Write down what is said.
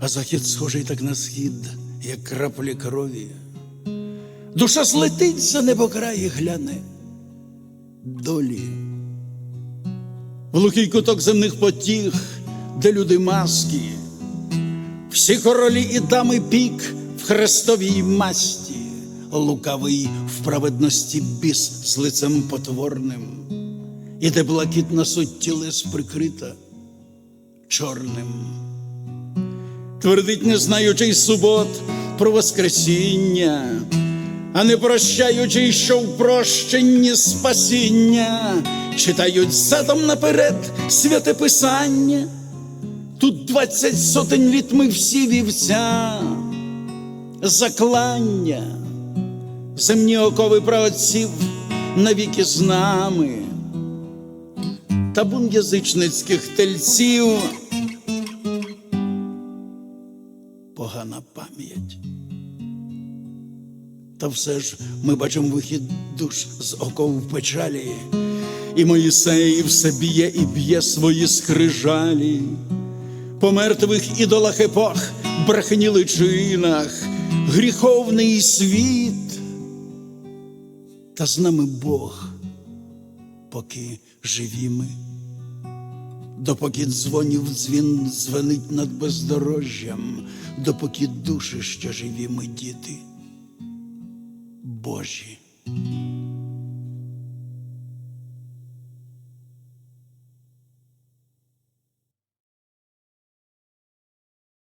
а захід схожий так на схід, як краплі крові. Душа злетить за небокраї гляне долі. В глухий куток земних потіг, де люди маски, всі королі і дами пік в хрестовій масті, лукавий в праведності біс з лицем потворним, і де блакитна суть тілес прикрита чорним. Твердить, не знаючий субот про Воскресіння, а не прощаючи, що в прощенні спасіння, читають задом наперед святе писання. Тут двадцять сотень літ ми всі вівця, заклання, земні окови праотців навіки з нами, табун язичницьких тельців, погана пам'ять. Та все ж ми бачимо вихід душ з оков в печалі, і Моїсей все б'є і б'є свої скрижалі. По мертвих ідолах епох, брехні личинах, гріховний світ. Та з нами Бог, поки живі ми, допоки дзвонів дзвін дзвенить над бездорожжям, допоки душі, що живі ми діти, Божі.